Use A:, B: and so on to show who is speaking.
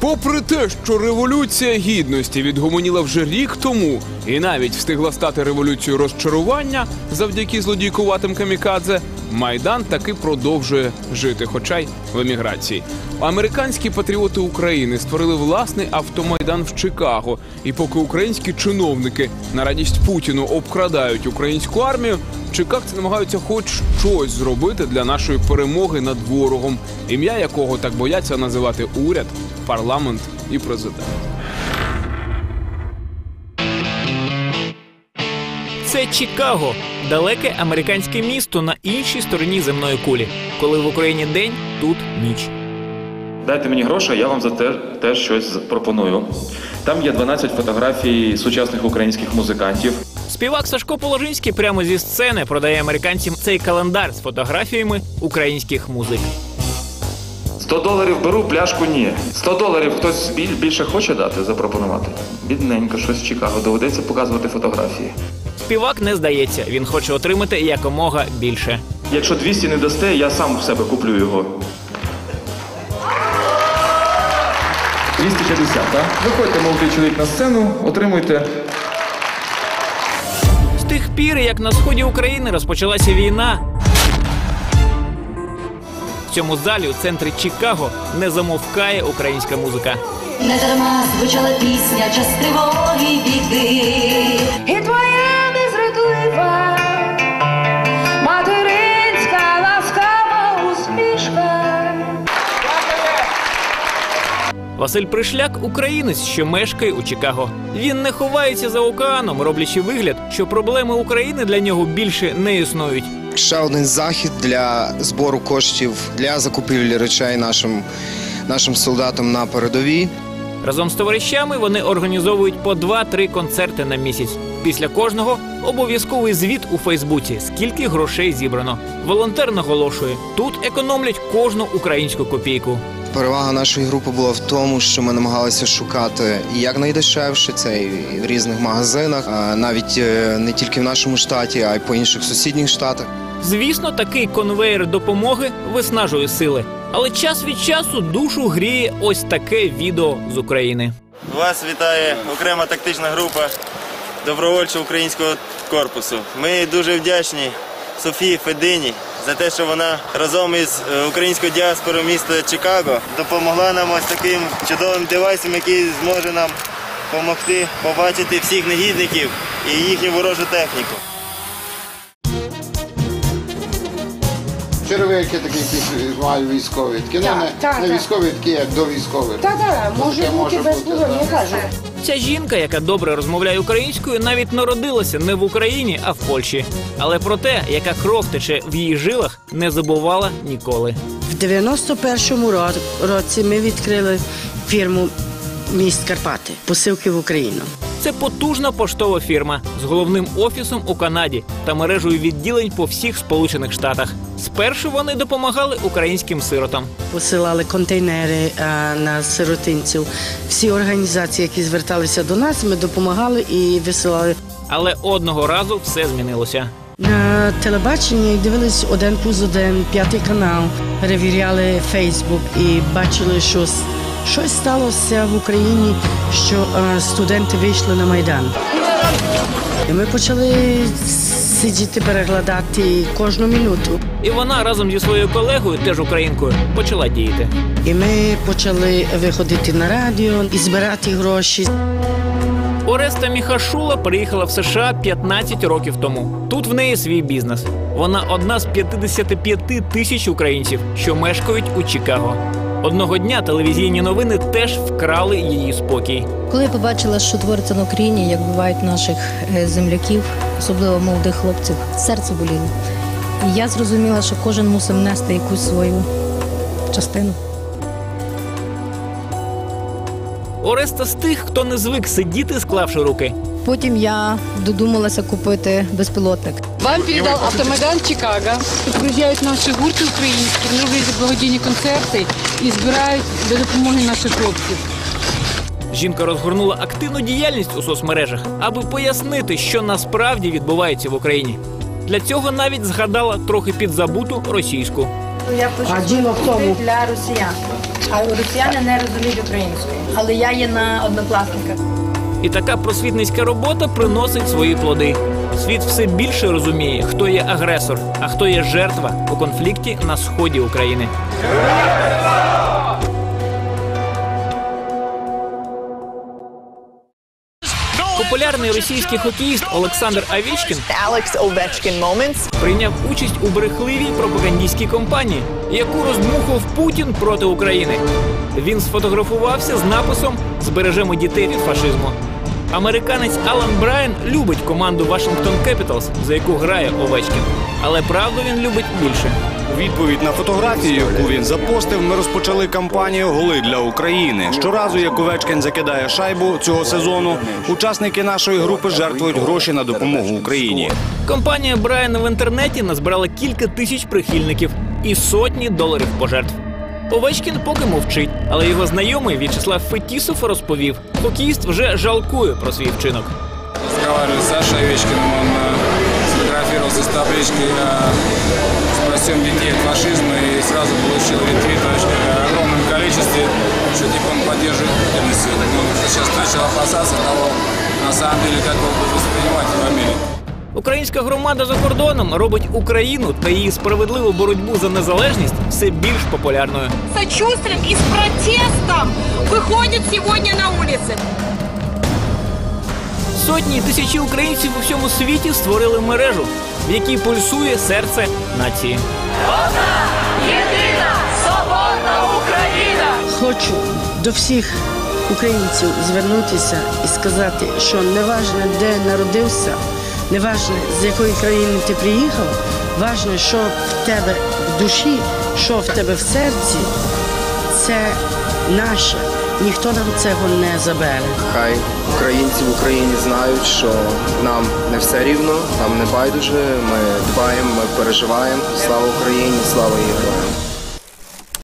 A: Попри те, що революція гідності відгомоніла вже рік тому і навіть встигла стати революцією розчарування завдяки злодійкуватим камікадзе, майдан таки продовжує жити, хоча й в еміграції. Американські патріоти України створили власний автомайдан в Чикаго. І поки українські чиновники на радість Путіну обкрадають українську армію, чикагці намагаються хоч щось зробити для нашої перемоги над ворогом, ім'я якого так бояться називати уряд, парламент і президент.
B: Це Чикаго, далеке американське місто на іншій стороні земної кулі. Коли в Україні день, тут ніч.
C: Дайте мені гроші, я вам за те теж щось пропоную. Там є 12 фотографій сучасних українських музикантів.
B: Співак Сашко Положинський прямо зі сцени продає американцям цей календар з фотографіями українських музик.
C: 100 доларів беру, пляшку ні. 100 доларів хтось біль- більше хоче дати, запропонувати. Бідненько, щось в Чикаго. Доведеться показувати фотографії.
B: Співак не здається, він хоче отримати якомога більше.
C: Якщо 200 не дасте, я сам в себе куплю його. 250, так? Виходьте, молодий чоловік, на сцену, отримуйте
B: З тих пір, як на сході України розпочалася війна. Цьому залі у центрі Чикаго не замовкає українська музика.
D: Не дарма звучала пісня час тривоги й біди.
E: І твоя незрадлива материнська ласкава усмішка.
B: Василь Пришляк українець, що мешкає у Чикаго. Він не ховається за океаном, роблячи вигляд, що проблеми України для нього більше не існують.
F: Ще один захід для збору коштів для закупівлі речей нашим, нашим солдатам на передовій.
B: Разом з товаришами вони організовують по 2-3 концерти на місяць. Після кожного обов'язковий звіт у Фейсбуці, скільки грошей зібрано. Волонтер наголошує, тут економлять кожну українську копійку.
F: Перевага нашої групи була в тому, що ми намагалися шукати якнайдешевше це і в різних магазинах, навіть е, не тільки в нашому штаті, а й по інших сусідніх штатах.
B: Звісно, такий конвейер допомоги виснажує сили. Але час від часу душу гріє ось таке відео з України.
G: Вас вітає окрема тактична група добровольчого українського корпусу. Ми дуже вдячні Софії Федині за те, що вона разом із е, українською діаспорою міста Чикаго допомогла нам ось таким чудовим девайсом, який зможе нам допомогти побачити всіх негідників і їхню ворожу техніку.
H: Черевики такі, які мають військові. Такі, ну, не,
E: так,
H: не
E: так.
H: військові, такі, як до військових.
E: Та та
H: Ну,
E: може
H: таке
E: бути
H: може
E: без
H: бути, так.
E: я кажу.
B: Ця жінка, яка добре розмовляє українською, навіть народилася не в Україні, а в Польщі. Але про те, яка кров тече в її жилах, не забувала ніколи.
I: В 91-му ро- році ми відкрили фірму Міст Карпати посилки в Україну.
B: Це потужна поштова фірма з головним офісом у Канаді та мережею відділень по всіх Сполучених Штатах. Спершу вони допомагали українським сиротам.
I: Посилали контейнери а, на сиротинців. Всі організації, які зверталися до нас, ми допомагали і висилали.
B: Але одного разу все змінилося.
I: На телебаченні дивились один плюс один, п'ятий канал, перевіряли Фейсбук і бачили, що щось сталося в Україні, що а, студенти вийшли на майдан. І ми почали сидіти, переглядати кожну минуту.
B: І вона разом зі своєю колегою, теж українкою, почала діяти.
I: І ми почали виходити на радіо і збирати гроші.
B: Ореста Міхашула приїхала в США 15 років тому. Тут в неї свій бізнес. Вона одна з 55 тисяч українців, що мешкають у Чикаго. Одного дня телевізійні новини теж вкрали її спокій.
J: Коли я побачила, що твориться на Україні, як бувають наших е, земляків, особливо молодих хлопців, серце боліло. І я зрозуміла, що кожен мусив нести якусь свою частину.
B: Ореста з тих, хто не звик сидіти, склавши руки.
J: Потім я додумалася купити безпілотник.
E: Вам передав автомайдан Чикаго. Приїжджають наші гурти українські, вони роблять благодійні концерти і збирають для допомоги наших хлопців.
B: Жінка розгорнула активну діяльність у соцмережах, аби пояснити, що насправді відбувається в Україні. Для цього навіть згадала трохи підзабуту російську.
I: А діло в тому,
E: Для росіян.
J: А росіяни не розуміють українською. Але я є на однокласниках.
B: І така просвітницька робота приносить свої плоди. Світ все більше розуміє, хто є агресор, а хто є жертва у конфлікті на сході України. Популярний російський хокеїст Олександр Авічкін прийняв участь у брехливій пропагандійській кампанії, яку роздмухав Путін проти України. Він сфотографувався з написом Збережемо дітей від фашизму. Американець Алан Брайан любить команду Вашингтон Кепіталс, за яку грає Овечкін. Але правду він любить більше.
K: У відповідь на фотографію, яку він запостив, ми розпочали кампанію Голи для України. Щоразу, як Овечкін закидає шайбу цього сезону, учасники нашої групи жертвують гроші на допомогу Україні.
B: Компанія Брайана в інтернеті назбирала кілька тисяч прихильників і сотні доларів пожертв. Овечкін поки мовчить, але його знайомий В'ячеслав Фетісов розповів, хокеїст вже жалкує про свій вчинок.
L: разговаривали с Сашей Овечкиным, он э, сфотографировался с табличкой э, «Спасем детей от фашизма» и сразу получил ретвит в очень огромном количестве, что типа он поддерживает Путина сегодня. Ну, сейчас начал опасаться того, на самом деле, как его будут воспринимать в Америке.
B: Українська громада за кордоном робить Україну та її справедливу боротьбу за незалежність все більш популярною.
M: сочувствием и с протестом выходят сегодня на улицы.
B: Сотні і тисячі українців у всьому світі створили мережу, в якій пульсує серце нації.
M: Одна Єдина свободна Україна!
I: Хочу до всіх українців звернутися і сказати, що неважно, де народився, неважно, з якої країни ти приїхав, важно, що в тебе в душі, що в тебе в серці, це наше. Ніхто нам цього не забере.
F: Хай українці в Україні знають, що нам не все рівно, нам не байдуже. Ми дбаємо, ми переживаємо. Слава Україні, слава героям.